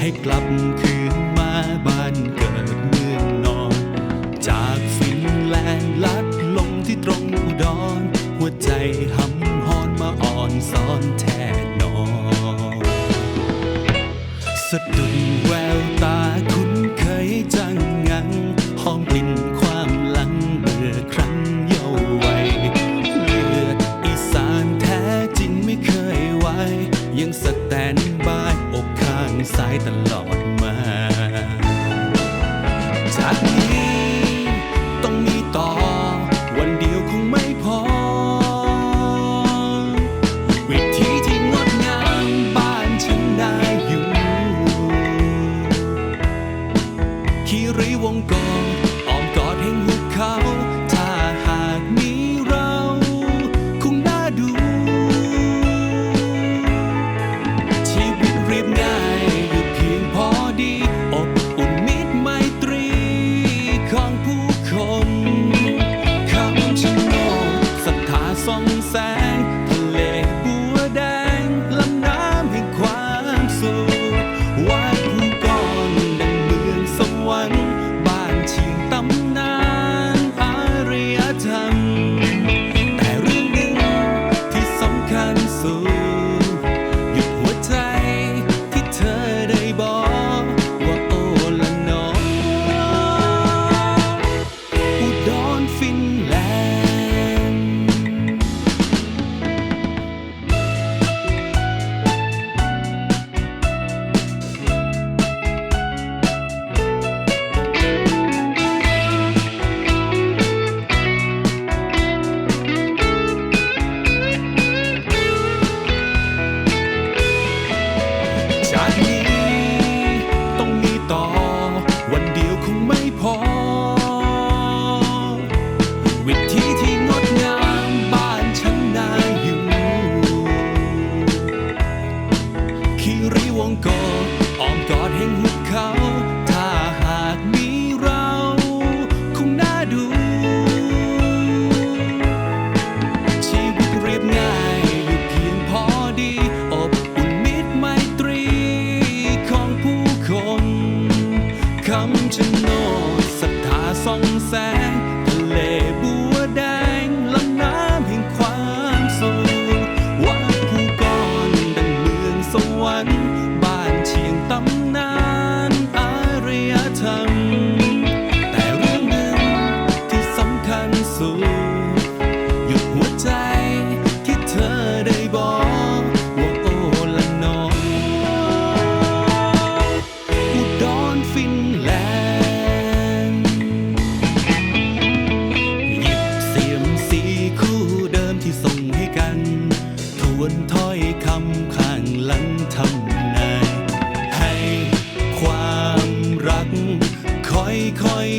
ให้กลับคืนมาบ้านเกิดเมืองนอน จากฟินแลนด์ลัดลงที่ตรงอุดร หัวใจหำหอนมาอ่อนซ้อนแทนนอนสะดุดแววตา จากนี้ ต้องมีต่อ วันเดียวคงไม่พอ วิธีที่งดงามบ้านฉันน่าอยู่คีรีวงกรอ้อม รีวงโกอ้อมกอดแห่งหุบเขา 前等那。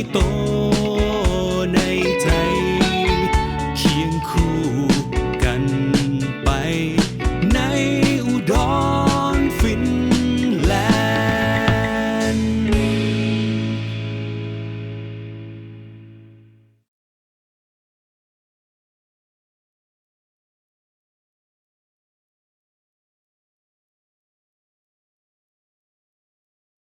grito